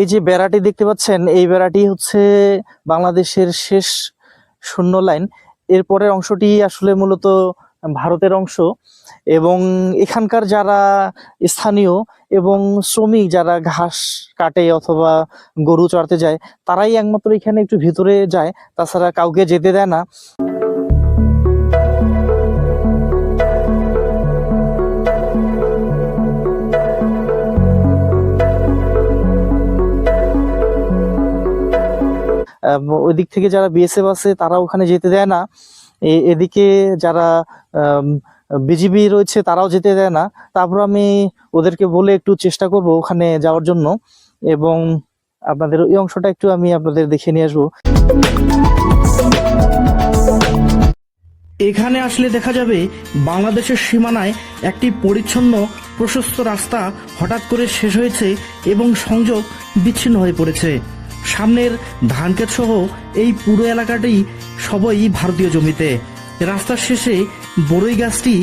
এই যে বেড়াটি দেখতে পাচ্ছেন, এই বেড়াটি হচ্ছে বাংলাদেশের শেষ শূন্য লাইন। এরপরের অংশটি আসলে মূলত ভারতের অংশ এবং এখানকার যারা স্থানীয় এবং শ্রমিক যারা ঘাস কাটে অথবা গরু চড়াতে যায়, তারাই একমাত্র এখানে একটু ভিতরে যায়। তাছাড়া কাউকে যেতে দেয় না। ওই দিক থেকে যারা বিএসএফ আছে, তারা ওখানে যেতে দেয় না। এদিকে যারা বিজিবি রয়েছে, তারাও যেতে দেয় না। তারপর আমি ওদেরকে বলে একটু চেষ্টা করব ওখানে যাওয়ার জন্য। এবং আপনাদের ওই অংশটা একটু আমি আপনাদের দেখে নিয়ে আসব। এখানে আসলে দেখা যাবে বাংলাদেশের সীমানায় একটি পরিচ্ছন্ন, প্রশস্ত রাস্তা হঠাৎ করে শেষ হয়েছে এবং সংযোগ বিচ্ছিন্ন হয়ে পড়েছে। সামনের ধানক্ষেত সহ এই পুরো এলাকাটি সবই ভারতীয় জমিতে। রাস্তার শেষে বড়ই গাছটি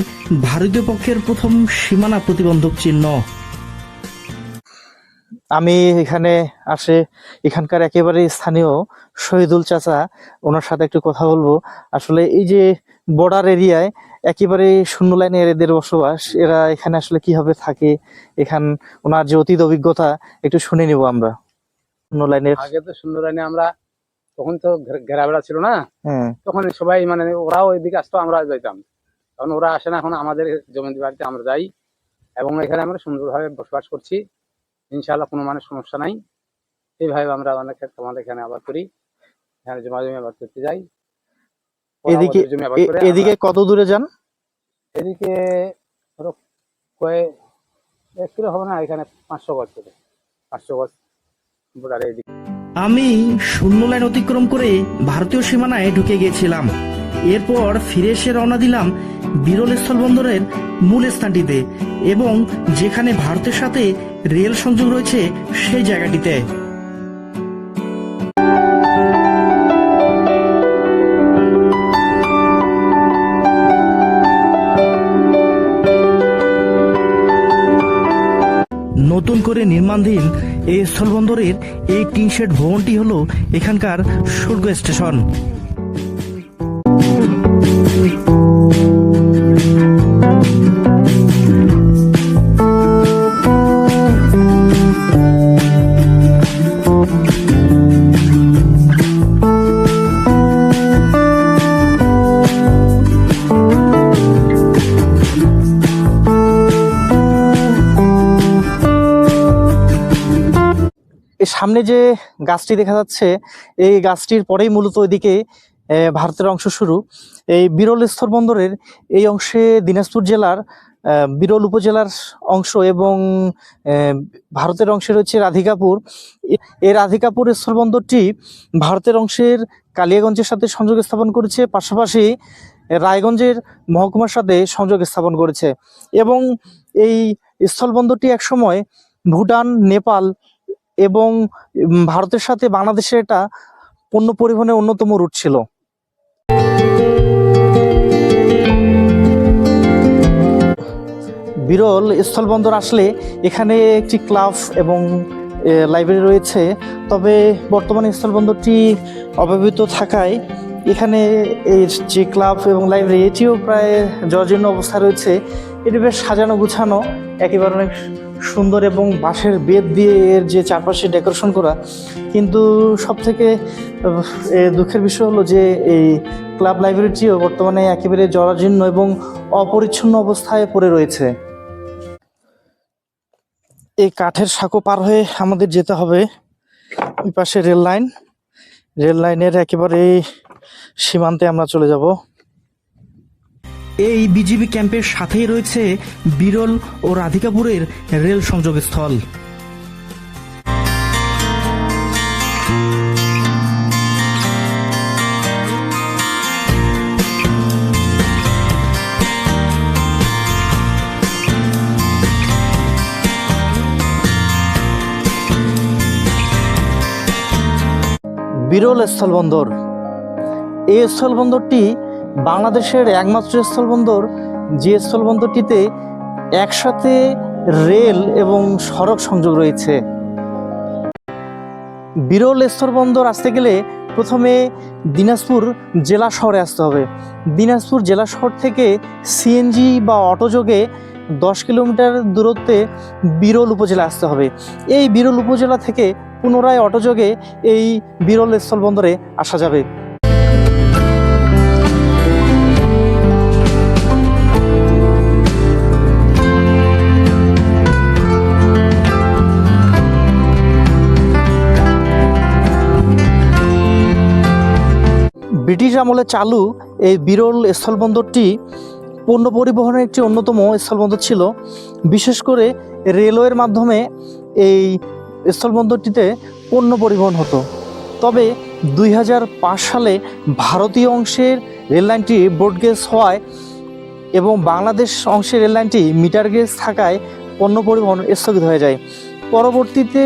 ভারতীয় পক্ষের প্রথম সীমানা প্রতিবন্ধক চিহ্ন। আমি এখানে আসে এখানকার একেবারে স্থানীয় শহীদুল চাচা, ওনার সাথে একটু কথা বলব। আসলে এই যে বর্ডার এরিয়ায় একেবারে শূন্য লাইনের এদের বসবাস, এরা এখানে আসলে কীভাবে থাকে, এখান ওনার যে অতীত অভিজ্ঞতা, একটু শুনে নিব আমরা। শূন্য লাইনের আগে তো সুন্দর লাইনে আমরা তখন তো ছিল না। হ্যাঁ। তখন সবাই মানে ওরাও এদিকে আসতো আমরা যাইতাম। কারণ ওরা আসে না এখন আমাদের বাড়িতে আমরা যাই। এবং এখানে আমরা সুন্দরভাবে বসবাস করছি। ইনশাআল্লাহ কোনো মানে সমস্যা নাই। এইভাবে আমরা ক্ষেত্রে আমাদের এখানে আবাদ করি। এখানে জমা জমি আবাদ করতে যাই। এদিকে এদিকে কত দূরে যান? এদিকে ধরো কয়ে এক কিলো হবে না এখানে পাঁচশো গজ করে পাঁচশো গজ আমি শূন্য লাইন অতিক্রম করে ভারতীয় সীমানায় ঢুকে গিয়েছিলাম। এরপর ফিরে এসে রওনা দিলাম বিরল স্থলবন্দরের মূল স্থানটিতে এবং যেখানে ভারতের সাথে রেল সংযোগ রয়েছে সেই জায়গাটিতে। নতুন করে নির্মাণধীন এই স্থলবন্দরের এই টিনশেড ভবনটি হলো এখানকার স্বর্গ স্টেশন। এই সামনে যে গাছটি দেখা যাচ্ছে এই গাছটির পরেই মূলত আহ, ভারতের অংশ শুরু। এই বিরল স্থল বন্দরের এই অংশে দিনাজপুর জেলার বিরল উপজেলার অংশ এবং ভারতের অংশে রয়েছে রাধিকাপুর। এই রাধিকাপুর স্থলবন্দরটি ভারতের অংশের কালিয়াগঞ্জের সাথে সংযোগ স্থাপন করেছে পাশাপাশি রায়গঞ্জের মহকুমার সাথে সংযোগ স্থাপন করেছে। এবং এই স্থলবন্দরটি একসময় ভুটান নেপাল এবং ভারতের সাথে বাংলাদেশের এটা পণ্য পরিবহনের অন্যতম রুট ছিল। বিরল স্থলবন্দর আসলে এখানে একটি ক্লাব এবং লাইব্রেরি রয়েছে। তবে বর্তমানে স্থলবন্দরটি অব্যবহৃত থাকায় এখানে এই যে ক্লাব এবং লাইব্রেরি এটিও প্রায় জর্জীর্ণ অবস্থা রয়েছে। এটি বেশ সাজানো গুছানো একেবারে অনেক সুন্দর এবং বাঁশের বেদ দিয়ে এর যে চারপাশে ডেকোরেশন করা, কিন্তু সব থেকে দুঃখের বিষয় হলো যে এই ক্লাব লাইব্রেরিটিও বর্তমানে একেবারে জরাজীর্ণ এবং অপরিচ্ছন্ন অবস্থায় পড়ে রয়েছে। এই কাঠের সাঁকো পার হয়ে আমাদের যেতে হবে ওই পাশে রেল লাইন। রেল লাইনের একেবারে সীমান্তে আমরা চলে যাব। এই বিজিবি ক্যাম্পের সাথেই রয়েছে বিরল ও রাধিকাপুরের রেল সংযোগ স্থল বিরল স্থলবন্দর। এই স্থলবন্দরটি বাংলাদেশের একমাত্র স্থলবন্দর যে স্থলবন্দরটিতে একসাথে রেল এবং সড়ক সংযোগ রয়েছে। বিরল স্থলবন্দর আসতে গেলে প্রথমে দিনাজপুর জেলা শহরে আসতে হবে। দিনাজপুর জেলা শহর থেকে সিএনজি বা অটোযোগে দশ কিলোমিটার দূরত্বে বিরল উপজেলা আসতে হবে। এই বিরল উপজেলা থেকে পুনরায় অটোযোগে এই বিরল স্থলবন্দরে আসা যাবে। ব্রিটিশ আমলে চালু এই বিরল স্থলবন্দরটি পণ্য পরিবহনের একটি অন্যতম স্থলবন্দর ছিল। বিশেষ করে রেলওয়ের মাধ্যমে এই স্থলবন্দরটিতে পণ্য পরিবহন হতো। তবে দুই হাজার পাঁচ সালে ভারতীয় অংশের রেললাইনটি ব্রডগেজ হওয়ায় এবং বাংলাদেশ অংশের রেললাইনটি মিটার গেজ থাকায় পণ্য পরিবহন স্থগিত হয়ে যায়। পরবর্তীতে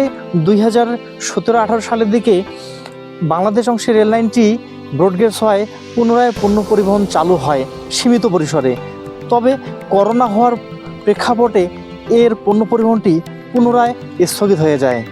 দুই হাজার সতেরো আঠারো সালের দিকে বাংলাদেশ অংশের রেললাইনটি ব্রডগেজ হয়, পুনরায় পণ্য পরিবহন চালু হয় সীমিত পরিসরে। তবে করোনা হওয়ার প্রেক্ষাপটে এর পণ্য পরিবহনটি পুনরায় স্থগিত হয়ে যায়।